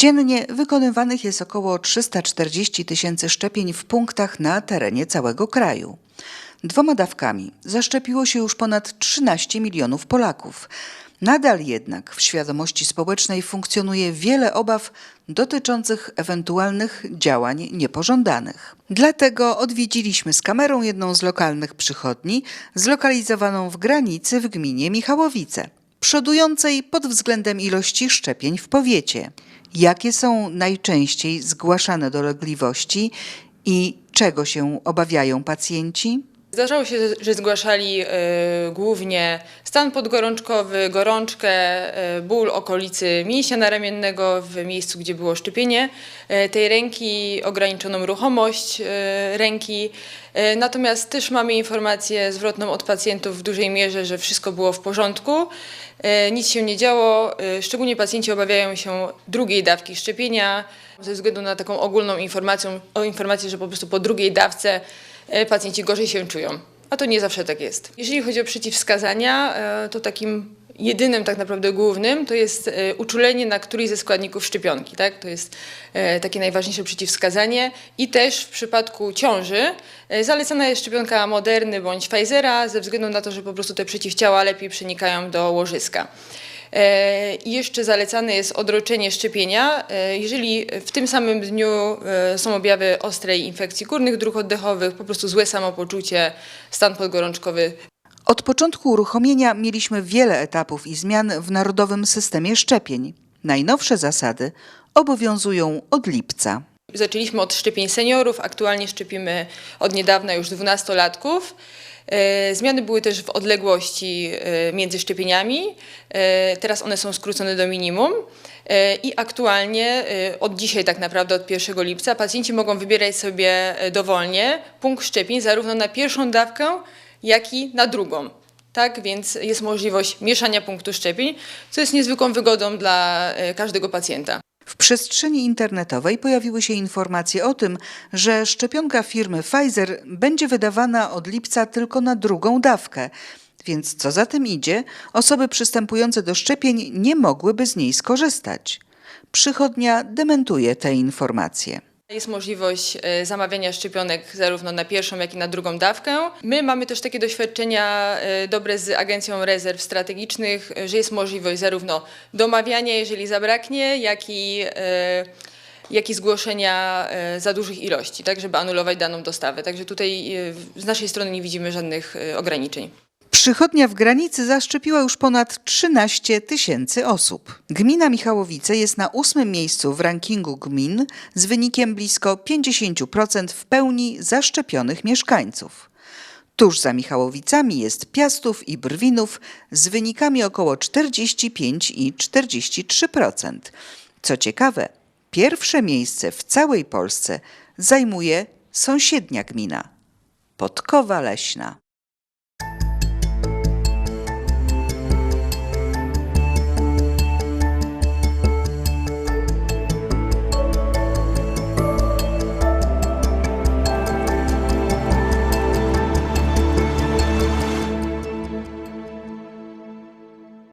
Dziennie wykonywanych jest około 340 tysięcy szczepień w punktach na terenie całego kraju. Dwoma dawkami zaszczepiło się już ponad 13 milionów Polaków. Nadal jednak w świadomości społecznej funkcjonuje wiele obaw dotyczących ewentualnych działań niepożądanych. Dlatego odwiedziliśmy z kamerą jedną z lokalnych przychodni, zlokalizowaną w granicy w gminie Michałowice, przodującej pod względem ilości szczepień w powiecie. Jakie są najczęściej zgłaszane dolegliwości i czego się obawiają pacjenci? Zdarzało się, że zgłaszali e, głównie stan podgorączkowy, gorączkę, e, ból okolicy mięśnia naramiennego w miejscu, gdzie było szczepienie e, tej ręki, ograniczoną ruchomość ręki. Natomiast też mamy informację zwrotną od pacjentów w dużej mierze, że wszystko było w porządku, nic się nie działo. Szczególnie pacjenci obawiają się drugiej dawki szczepienia ze względu na taką ogólną informację, o informację, że po prostu po drugiej dawce pacjenci gorzej się czują. A to nie zawsze tak jest. Jeżeli chodzi o przeciwwskazania, e, to takim jedynym tak naprawdę głównym to jest e, uczulenie na któryś ze składników szczepionki. Tak? To jest e, takie najważniejsze przeciwwskazanie. I też w przypadku ciąży e, zalecana jest szczepionka Moderny bądź Pfizera ze względu na to, że po prostu te przeciwciała lepiej przenikają do łożyska. E, I jeszcze zalecane jest odroczenie szczepienia, e, jeżeli w tym samym dniu e, są objawy ostrej infekcji górnych dróg oddechowych, po prostu złe samopoczucie, stan podgorączkowy. Od początku uruchomienia mieliśmy wiele etapów i zmian w narodowym systemie szczepień. Najnowsze zasady obowiązują od lipca. Zaczęliśmy od szczepień seniorów, aktualnie szczepimy od niedawna już dwunastolatków. E, Zmiany były też w odległości e, między szczepieniami. E, Teraz one są skrócone do minimum. I aktualnie od dzisiaj tak naprawdę, od 1 lipca, pacjenci mogą wybierać sobie dowolnie punkt szczepień zarówno na pierwszą dawkę, jak i na drugą. Tak, więc jest możliwość mieszania punktu szczepień, co jest niezwykłą wygodą dla każdego pacjenta. W przestrzeni internetowej pojawiły się informacje o tym, że szczepionka firmy Pfizer będzie wydawana od lipca tylko na drugą dawkę. Więc co za tym idzie, osoby przystępujące do szczepień nie mogłyby z niej skorzystać. Przychodnia dementuje te informacje. Jest możliwość e, zamawiania szczepionek zarówno na pierwszą, jak i na drugą dawkę. My mamy też takie doświadczenia e, dobre z Agencją Rezerw Strategicznych, e, że jest możliwość zarówno domawiania, jeżeli zabraknie, jak i, jak i zgłoszenia za dużych ilości, tak, żeby anulować daną dostawę. Także tutaj z naszej strony nie widzimy żadnych ograniczeń. Przychodnia w granicy zaszczepiła już ponad 13 tysięcy osób. Gmina Michałowice jest na ósmym miejscu w rankingu gmin z wynikiem blisko 50% w pełni zaszczepionych mieszkańców. Tuż za Michałowicami jest Piastów i Brwinów z wynikami około 45 i 43%. Co ciekawe, pierwsze miejsce w całej Polsce zajmuje sąsiednia gmina Podkowa Leśna.